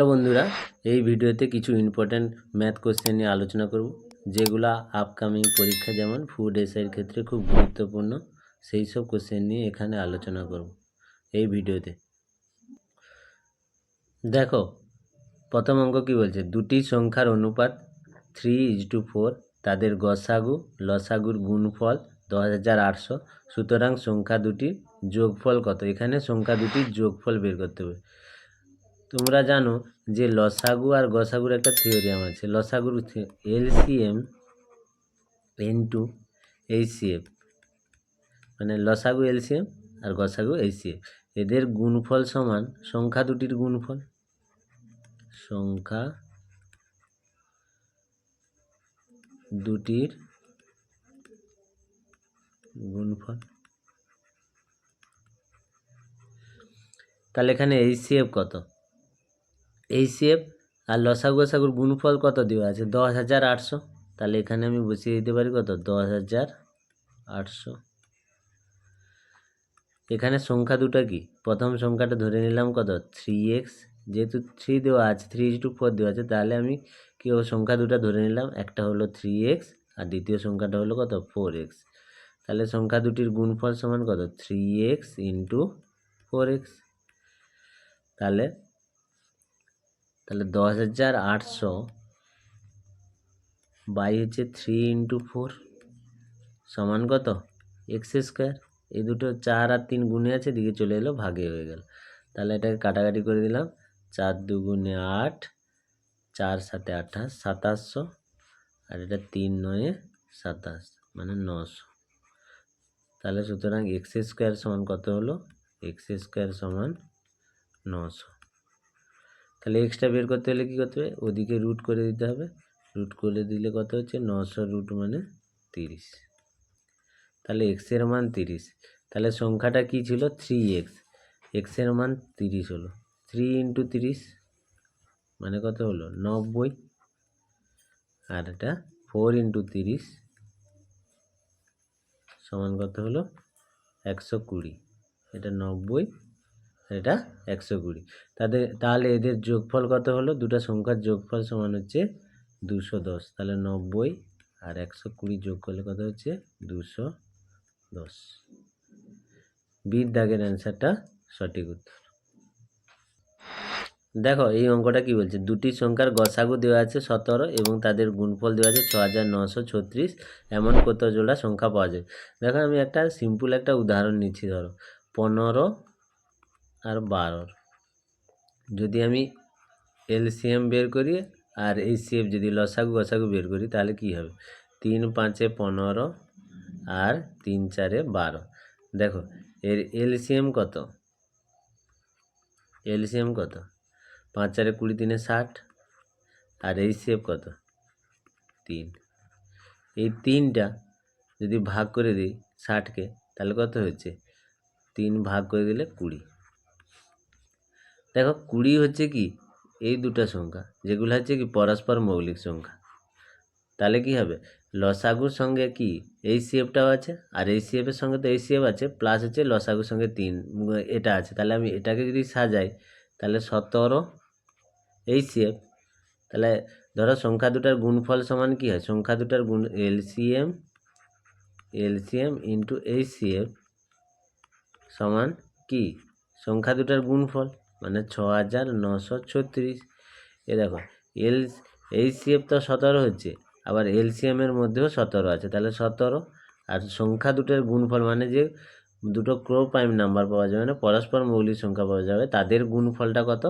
Hello বন্ধুরা, এই ভিডিওতে কিছু ইম্পর্ট্যান্ট ম্যাথ কোশ্চেন নিয়ে আলোচনা করব, যেগুলো আপকামিং পরীক্ষা যেমন ফুড এসআইয়ের ক্ষেত্রে খুব গুরুত্বপূর্ণ, সেই সব কোশ্চেন নিয়ে এখানে আলোচনা করব এই ভিডিওতে। দেখো, প্রথম অঙ্ক কি বলছে? দুটি সংখ্যার অনুপাত থ্রি ইজ টু ফোর তাদের গসাগু, লসাগুর গুণফল দশ হাজার আটশো, সুতরাং সংখ্যা দুটির যোগফল কত? এখানে সংখ্যা দুটির যোগফল বের করতে হবে। তোমরা জানো যে লসাগু আর গসাগুর একটা থিওরিয়াম আছে। লসাগুর এলসিএম ইন্টু এইচসিএফ। মানে লসাগু এলসিএম আর গসাগু এইচসিএফ। এদের গুণফল সমান সংখ্যা দুটির গুণফল। সংখ্যা দুটির গুণফল। তাহলে এখানে এইচসিএফ কত? এইচসিএফ আর লসাগু গসাগুর গুণফল কত দেওয়া আছে? দশ হাজার আটশো। তাহলে এখানে আমি বসিয়ে দিতে পারি কত? দশ হাজার আটশো। এখানে সংখ্যা দুটো কি? প্রথম সংখ্যাটা ধরে নিলাম কত? Three x. যেহেতু থ্রি দেওয়া আছে, থ্রি টু ফোর দেওয়া আছে, তাহলে আমি কি সংখ্যা দুটো ধরে নিলাম? একটা হলো থ্রি এক্স আর দ্বিতীয় সংখ্যাটা হলো কত? Four x. তাহলে সংখ্যা দুটির গুণফল সমান কত? Three x into four x. তাহলে তাহলে দশ হাজার আটশো বাই হচ্ছে থ্রি ইন্টু ফোর সমান কত? এক্স স্কোয়ার এই দুটো চার আর তিন গুণে আছে দিকে চলে এলো, ভাগে হয়ে গেল। তাহলে এটাকে কাটাকাটি করে দিলাম। চার দুগুণে আট, চার সাথে আঠাশ, সাতাশশো, আর এটা তিন নয়ে, সাতাশ মানে নশো। তাহলে সুতরাং এক্স স্কোয়ার সমান কত হলো? এক্স স্কোয়ার সমান নশো। তাহলে এক্সট্রা বের করতে হলে কী করতে হবে? ওদিকে রুট করে দিতে হবে। রুট করে দিলে কত হচ্ছে? নশো রুট মানে তিরিশ। তাহলে এক্সের মান তিরিশ। তাহলে সংখ্যাটা কি ছিল? থ্রি এক্স এক্সের মান তিরিশ হলো। থ্রি ইন্টু তিরিশ মানে কত হলো? নব্বই। আর এটা ফোর ইন্টু তিরিশ সমান কত হলো? একশো কুড়ি। এটা নব্বই। এটা একশো কুড়ি। তাদের, তাহলে এদের যোগফল কত হলো? দুটো সংখ্যার যোগফল সমান হচ্ছে দুশো দশ। তাহলে নব্বই আর একশো কুড়ি যোগ করলে কত হচ্ছে? দুশো দশ। বিদ দাগের অ্যান্সারটা সঠিক উত্তর। দেখো, এই অঙ্কটা কি বলছে? দুটি সংখ্যার গসাগু দেওয়া আছে সতেরো এবং তাদের গুণফল দেওয়া আছে ছ হাজার নশো ছত্রিশ। এমন কত জোড়া সংখ্যা পাওয়া যায়? দেখো, আমি একটা সিম্পল একটা উদাহরণ নিচ্ছি, ধরো। পনেরো আর বারোর যদি আমি এলসিএম বের করি আর এইচসিএফ যদি লসাগু গসাগু বের করি, তাহলে কি হবে? তিন পাঁচে পনেরো আর তিন চারে বারো। দেখো, এর এলসিএম কত? এলসিএম কত? পাঁচ চারে কুড়ি, তিনে ষাট। আর এইচসিএফ কত? তিন। এই তিনটা যদি ভাগ করে দিই ষাটকে, তাহলে কত হচ্ছে? তিন ভাগ করে দিলে কুড়ি। দেখো কুড়ি হচ্ছে কি? এই দুটো সংখ্যা, যেগুলো হচ্ছে কি পরস্পর মৌলিক সংখ্যা। তাহলে কি হবে? লসাগুর সঙ্গে কি? এই সিএফটাও আছে, আর এই সিএফের সঙ্গে তো এই সিএফ আছে প্লাস হচ্ছে লসাগুর সঙ্গে তিন, এটা আছে। তাহলে আমি এটাকে যদি সাজাই, তাহলে সতেরো এই সিএফ তাহলে ধরো সংখ্যা দুটার গুণফল সমান কি হয়? সংখ্যা দুটার গুণ LCM LCM into HCF সমান কি? সংখ্যা দুটার গুণফল। মানে ছ হাজার নশো ছত্রিশ। এ দেখো, এল এই সিএফ তো সতেরো হচ্ছে, আবার এলসিএমের মধ্যেও সতেরো আছে। তাহলে সতেরো আর সংখ্যা দুটোর গুণফল মানে যে দুটো ক্রো প্রাইম নাম্বার পাওয়া যাবে না পরস্পর মৌলিক সংখ্যা পাওয়া যাবে, তাদের গুণফলটা কত?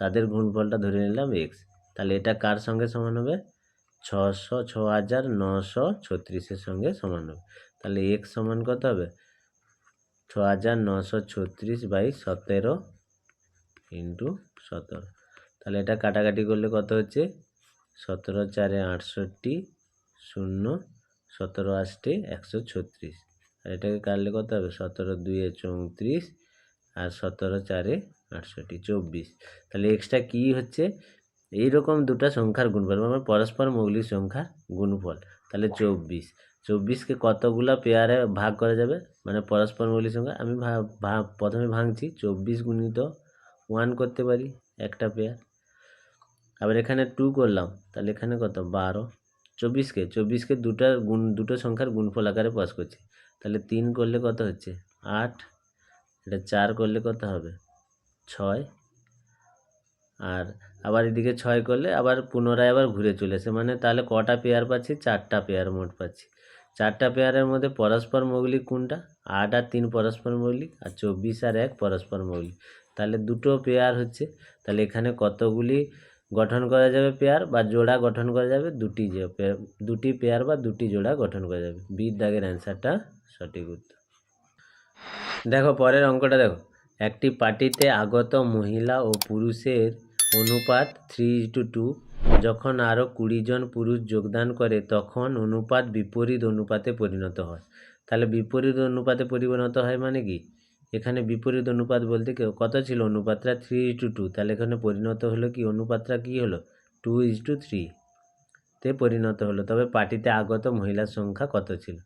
তাদের গুণফলটা ধরে নিলাম এক্স তাহলে এটা কার সঙ্গে সমান হবে? ছশো ছ হাজার নশো ছত্রিশের সঙ্গে সমান হবে। তাহলে এক্স সমান কত হবে? ছ হাজার নশো ছত্রিশ বাই সতেরো ইন্টু সতেরো। তাহলে এটা কাটাকাটি করলে কত হচ্ছে? সতেরো চারে আটষট্টি শূন্য, সতেরো আষ্টে একশো ছত্রিশ। আর এটাকে কাটলে কত হবে? সতেরো দুয়ে চৌত্রিশ আর সতেরো চারে আটষট্টি, চব্বিশ। তাহলে এক্সট্রা কী হচ্ছে? এই রকম দুটো সংখ্যার গুণফল মানে পরস্পর মৌলিক সংখ্যার গুণফল। তাহলে চব্বিশ। চব্বিশকে কতগুলো পেয়ারে ভাগ করা যাবে? মানে পরস্পর মৌলিক সংখ্যা, আমি প্রথমে ভাঙছি, চব্বিশ গুণিত ওয়ান করতে পারি, একটা পেয়ার আবার এখানে টু করলাম, তাহলে এখানে কত? বারো। চব্বিশকে চব্বিশকে দুটার গুণ, দুটো সংখ্যার গুণফল আকারে পাস করছি। তাহলে তিন করলে কত হচ্ছে? আট। এটা চার করলে কত হবে? ছয়। আর আবার এদিকে ছয় করলে আবার পুনরায় আবার ঘুরে চলেছে মানে তাহলে কটা পেয়ার পাচ্ছি? চারটা পেয়ার মোট পাচ্ছি। চারটা পেয়ারের মধ্যে পরস্পর মৌলিক কোনটা? আট আর তিন পরস্পর মৌলিক, আর চব্বিশ আর এক পরস্পর মৌলিক। তাহলে দুটো পেয়ার হচ্ছে। তাহলে এখানে কতগুলি গঠন করা যাবে পেয়ার বা জোড়া গঠন করা যাবে? দুটি যে দুটি পেয়ার বা দুটি জোড়া গঠন করা যাবে। বির দাগের অ্যান্সারটা সঠিক উত্তর। দেখো, পরের অঙ্কটা দেখো। একটি পার্টিতে আগত মহিলা ও পুরুষের অনুপাত থ্রি টু টু যখন আরও কুড়ি জন পুরুষ যোগদান করে, তখন অনুপাত বিপরীত অনুপাতে পরিণত হয়। তাহলে বিপরীত অনুপাতে পরিণত হয় মানে কি? এখানে বিপরীত অনুপাত বলতে কেউ কত ছিল? অনুপাতটা থ্রি টু টু তাহলে এখানে পরিণত হলো কি? অনুপাতটা কি হলো? টু ইজ টু থ্রি তে পরিণত হলো। তবে পার্টিতে আগত মহিলার সংখ্যা কত ছিল?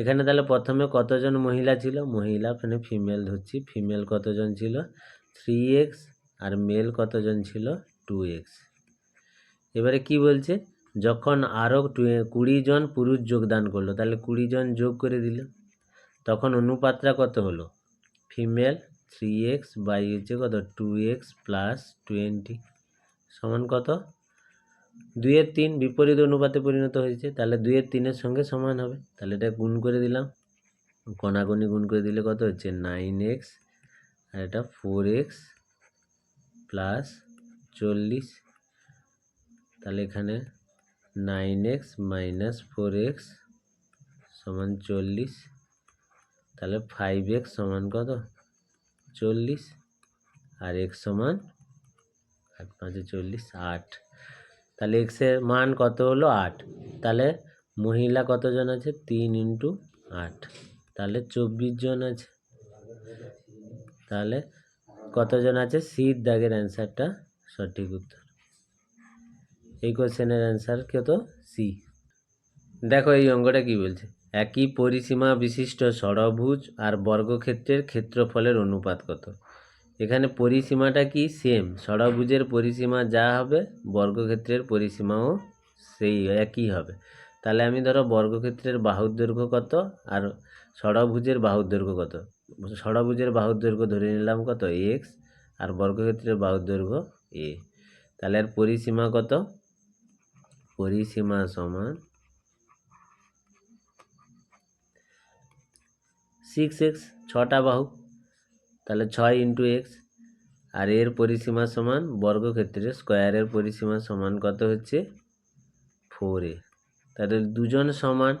এখানে তাহলে প্রথমে কতজন মহিলা ছিল? মহিলা মানে ফিমেল ধরছি। ফিমেল কতজন ছিল? থ্রি এক্স আর মেল কতজন ছিল? টু এক্স এবারে কি বলছে? যখন আরও কুড়ি জন পুরুষ যোগদান করল, তাহলে কুড়ি জন যোগ করে দিল। তখন অনুপাতটা কত হলো? ফিমেল থ্রি এক্স বাই হচ্ছে কত? Two x plus twenty. সমান কত? দুইয়ের তিন বিপরীত অনুপাতে পরিণত হয়েছে, তাহলে দুইয়ের তিনের সঙ্গে সমান হবে। তাহলে এটা গুণ করে দিলাম। কণাগুনি গুণ করে দিলে কত হচ্ছে? Nine x. আর এটা ফোর এক্স প্লাস চল্লিশ। তাহলে এখানে nine x minus four x সমান চল্লিশ। তাহলে ফাইভ এক্স সমান কত? চল্লিশ। আর এক্স সমান আট, পাঁচে চল্লিশ, আট। তাহলে এক্সের মান কত হলো? আট। তাহলে মহিলা কতজন আছে? তিন ইন্টু আট। তাহলে চব্বিশ জন আছে। তাহলে কতজন আছে? সির দাগের অ্যান্সারটা সঠিক উত্তর। এই কোশ্চেনের অ্যান্সার কত? সি দেখো এই অঙ্কটা কি বলছে? একই পরিসীমা বিশিষ্ট ষড়ভুজ আর বর্গক্ষেত্রের ক্ষেত্রফলের অনুপাত কত? এখানে পরিসীমাটা কি? সেম ষড়ভুজের পরিসীমা যা হবে, বর্গক্ষেত্রের পরিসীমাও সেই, একই হবে। তাহলে আমি ধরো বর্গক্ষেত্রের বাহুর দৈর্ঘ্য কত আর ষড়ভুজের বাহুর দৈর্ঘ্য কত? ষড়ভুজের বাহুর দৈর্ঘ্য ধরে নিলাম কত? এক্স আর বর্গক্ষেত্রের বাহুর দৈর্ঘ্য এ তাহলে আর পরিসীমা কত? পরিসীমা সমান সিক্স এক্স ছটা বাহু, তাহলে ছয় ইন্টু এক্স আর এর পরিসীমা সমান বর্গক্ষেত্রের স্কোয়ারের পরিসীমা সমান কত হচ্ছে? ফোর এ তাহলে দুজন সমান,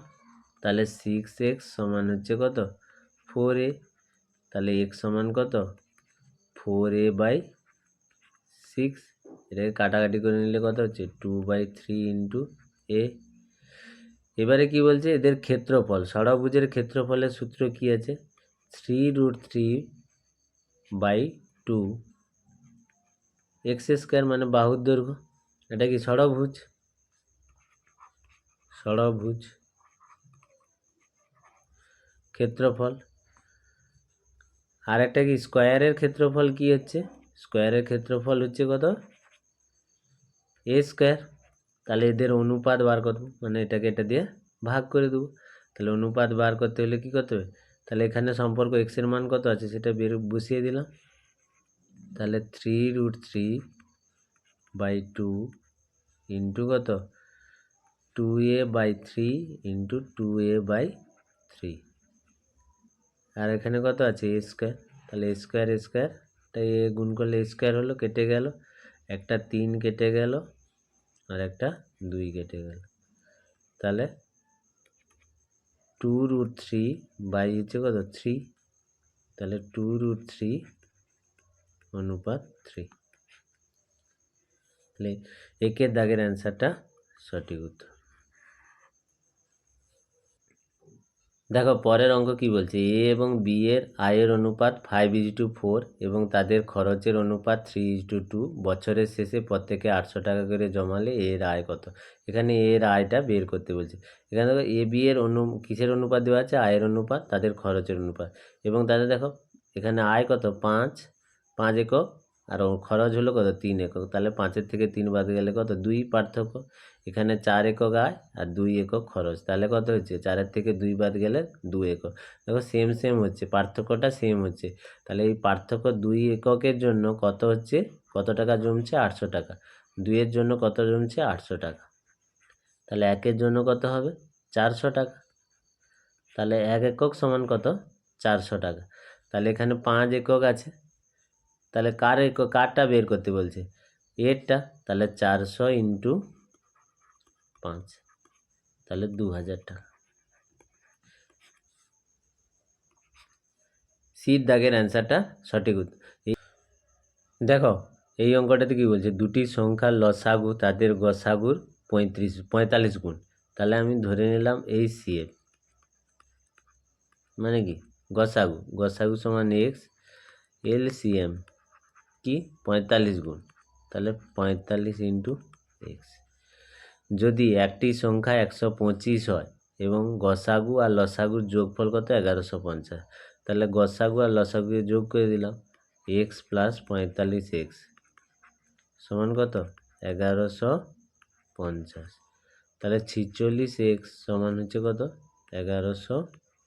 তাহলে সিক্স এক্স সমান হচ্ছে কত? ফোর এ তাহলে এক্স সমান কত? ফোর এ বাই সিক্স এটাকে কাটাকাটি করে নিলে কত হচ্ছে? Two by three into a এবারে কি বলছে? এদের ক্ষেত্রফল। ষড়ভুজের ক্ষেত্রফলের সূত্র কি আছে? Three root three by two x square মানে বাহুর দৈর্ঘ্য। এটা কি ষড়ভুজ? ষড়ভুজ। ক্ষেত্রফল। আর একটা কি? স্কোয়ারের ক্ষেত্রফল কি হচ্ছে? স্কোয়ারের ক্ষেত্রফল হচ্ছে কত? এ স্কোয়ার তাহলে এদের অনুপাত বার করব। মানে এটাকে এটা দিয়ে ভাগ করে দেবো। তাহলে অনুপাত বার করতে হলে কী করতে হবে? তাহলে এখানে সম্পর্ক এক্সের মান কত আছে সেটা বের বসিয়ে দিলাম। তাহলে three root three by two into কত? Two a by three into two a by three আর এখানে কত আছে? এ স্কোয়ার তাহলে এ স্কোয়ার স্কোয়ার তাই এ গুণ করলে স্কোয়ার হলো, কেটে গেল। একটা তিন কেটে গেল, আর একটা দুই কেটে গেল। তাহলে টু রুট থ্রি বাই হচ্ছে কত? থ্রি তাহলে টু রুট থ্রি অনুপাত থ্রি তাহলে একের দাগের অ্যান্সারটা সঠিক উত্তর। দেখো, পরের অঙ্ক কি বলছে? এ এবং বি এর আয়ের অনুপাত ফাইভ ইজ টু ফোর এবং তাদের খরচের অনুপাত থ্রি ইজ টু টু বছরের শেষে প্রত্যেকে আটশো টাকা করে জমালে এর আয় কত? এখানে এর আয়টা বের করতে বলছে। এখানে দেখো, এ, বি এর অনু, কিসের অনুপাত দেওয়া আছে? আয়ের অনুপাত, তাদের খরচের অনুপাত। এবং তাদের দেখো, এখানে আয় কত? পাঁচ পাঁচ একক আর ও খরচ হলো কত? তিন একক। তাহলে পাঁচের থেকে তিন বাদ গেলে কত? দুই পার্থক্য। এখানে চার একক আয় আর দুই একক খরচ। তাহলে কত হচ্ছে? চারের থেকে দুই বাদ গেলে দু একক। দেখো সেম সেম হচ্ছে। পার্থক্যটা সেম হচ্ছে। তাহলে এই পার্থক্য দুই এককের জন্য কত হচ্ছে? কত টাকা জমছে? আটশো টাকা। দুইয়ের জন্য কত জমছে? আটশো টাকা। তাহলে একের জন্য কত হবে? চারশো টাকা। তাহলে এক একক সমান কত? চারশো টাকা। তাহলে এখানে পাঁচ একক আছে। তাহলে কার কারটা বের করতে বলছে? এরটা, তাহলে চারশো ইন্টু পাঁচ, তাহলে দু হাজার টাকা। সির দাগের অ্যান্সারটা সঠিক দেখো, এই অঙ্কটাতে কি বলছে? দুটি সংখ্যা লসাগু তাদের গসাগুর পঁয়ত্রিশ, পঁয়তাল্লিশ গুণ। তাহলে আমি ধরে নিলাম এই সিএফ। মানে কি? গসাগু। গসাগু সমান এক্স এলসিএম কি? পঁয়তাল্লিশ গুণ। তাহলে পঁয়তাল্লিশ ইন্টু এক্স। যদি একটি সংখ্যা একশো পঁচিশ হয় এবং গসাগু আর লসাগুর যোগফল কত? এগারোশো পঞ্চাশ। তাহলে গসাগু আর লসাগুকে যোগ করে দিলাম। এক্স প্লাস পঁয়তাল্লিশ এক্স। সমান কত? এগারোশো পঞ্চাশ। তাহলে ছিচল্লিশ এক্স সমান হচ্ছে কত? এগারোশো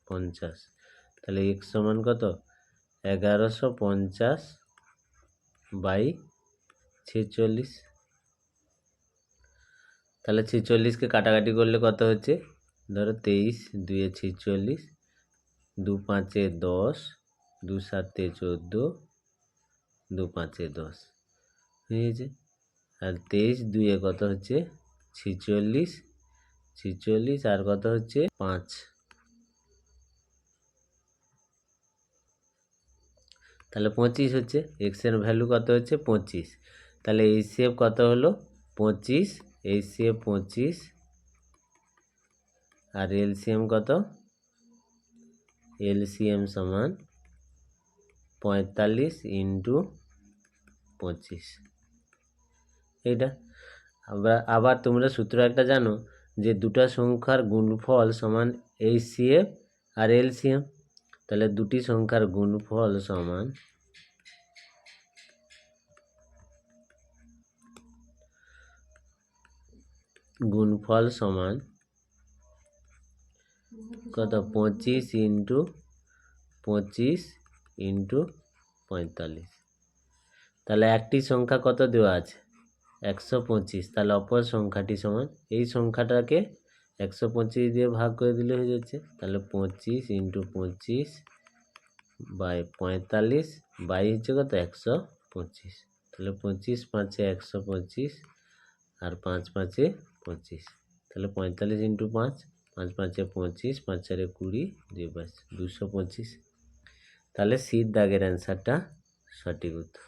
পঞ্চাশ। তাহলে এক্স সমান কত? এগারোশো পঞ্চাশ বাই ছেচল্লিশ। তাহলে ছেচল্লিশকে কাটাকাটি করলে কত হচ্ছে? ধরো তেইশ, দুয়ে ছেচল্লিশ, দু পাঁচে দশ, দু সাতে চোদ্দ, দু পাঁচে দশ। হয়েছে আর তেইশ দুয়ে কত হচ্ছে? ছিচল্লিশ ছিচল্লিশ আর কত হচ্ছে? পাঁচ। তাহলে পঁচিশ হচ্ছে এক্সের ভ্যালু কত হচ্ছে? পঁচিশ। তাহলে এই সেভ কত হলো? পঁচিশ। এই সেভ পঁচিশ। আর এলসিএম কত? এলসিএম সমান পঁয়তাল্লিশ ইন্টু পঁচিশ। এইটা। আবার আবার তোমরা সূত্র একটা জানো যে দুটো সংখ্যার গুণফল সমান এইচসিএফ আর এলসিএম তাহলে দুটি সংখ্যার গুণফল সমান গুণফল সমান কত? পঁচিশ ইন্টু পঁচিশ ইন্টু পঁয়তাল্লিশ। তাহলে একটি সংখ্যা কত দেওয়া আছে? একশো পঁচিশ। তাহলে অপর সংখ্যাটি সমান। এই সংখ্যাটাকে একশো পঁচিশ দিয়ে ভাগ করে দিলে হয়ে যাচ্ছে, তাহলে পঁচিশ ইন্টু পঁচিশ বাই পঁয়তাল্লিশ, বাই হচ্ছে কত? একশো পঁচিশ। তাহলে পঁচিশ পাঁচে একশো পঁচিশ আর পাঁচ পাঁচে পঁচিশ। তাহলে পঁয়তাল্লিশ ইন্টু পাঁচ পাঁচ পাঁচে পঁচিশ, পাঁচ চারে কুড়ি দুই পাঁচ দুশো পঁচিশ। তাহলে শীত দাগের অ্যান্সারটা সঠিক উত্তর।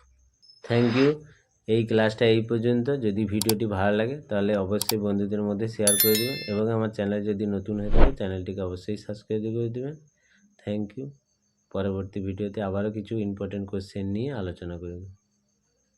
Thank you. এই ক্লাসটা এই পর্যন্ত। যদি ভিডিওটি ভালো লাগে, তাহলে অবশ্যই বন্ধুদের মধ্যে শেয়ার করে দেবেন এবং আমার চ্যানেল যদি নতুন হয়ে থাকে চ্যানেলটিকে অবশ্যই সাবস্ক্রাইব করে দেবেন। থ্যাংক ইউ পরবর্তী ভিডিওতে আবারও কিছু ইম্পর্টেন্ট কোশ্চেন নিয়ে আলোচনা করব।